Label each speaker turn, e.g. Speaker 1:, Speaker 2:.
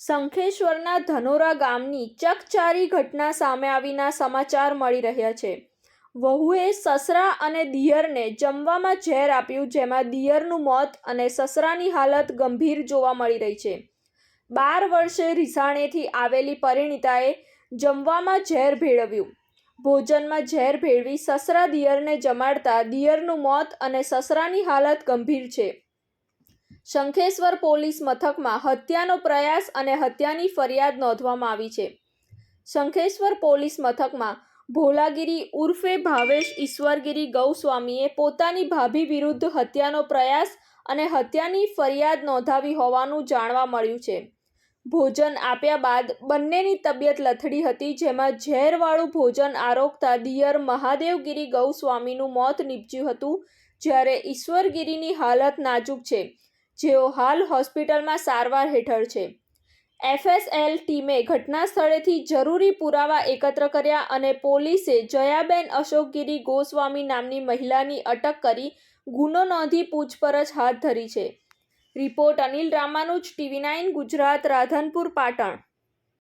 Speaker 1: શંખેશ્વરના ધનોરા ગામની ચકચારી ઘટના સામે આવીના સમાચાર મળી રહ્યા છે. વહુએ સસરા અને દિયરને જમવામાં ઝેર આપ્યું, જેમાં દિયરનું મોત અને સસરાની હાલત ગંભીર જોવા મળી રહી છે. બાર વર્ષે રીસાણેથી આવેલી પરિણીતાએ જમવામાં ઝેર ભેળવ્યું. ભોજનમાં ઝેર ભેળવી સસરા દિયરને જમાડતા દિયરનું મોત અને સસરાની હાલત ગંભીર છે. શંખેશ્વર પોલીસ મથકમાં હત્યાનો પ્રયાસ અને હત્યાની ફરિયાદ નોંધવામાં આવી છે. શંખેશ્વર પોલીસ મથકમાં ભોલાગીરી ઉર્ફે ભાવેશ ઈશ્વરગીરી ગૌસ્વામીએ પોતાની ભાભી વિરુદ્ધ હત્યાનો પ્રયાસ અને હત્યાની ફરિયાદ નોંધાવી હોવાનું જાણવા મળ્યું છે. ભોજન આપ્યા બાદ બંનેની તબિયત લથડી હતી, જેમાં ઝેરવાળું ભોજન આરોગતા દિયર મહાદેવગીરી ગૌસ્વામીનું મોત નીપજ્યું હતું, જ્યારે ઈશ્વરગીરીની હાલત નાજુક છે. જેઓ હાલ હોસ્પિટલમાં સારવાર હેઠળ છે. એફએસએલ ટીમે ઘટના સ્થળેથી જરૂરી પુરાવા એકત્ર કર્યા અને પોલીસે જયાબેન અશોકગીરી ગોસ્વામી નામની મહિલાની અટક કરી ગુનો નોંધી પૂછપરછ હાથ ધરી છે. Report Anil Ramanuj, TV nine Gujarat, Radhanpur, Patan.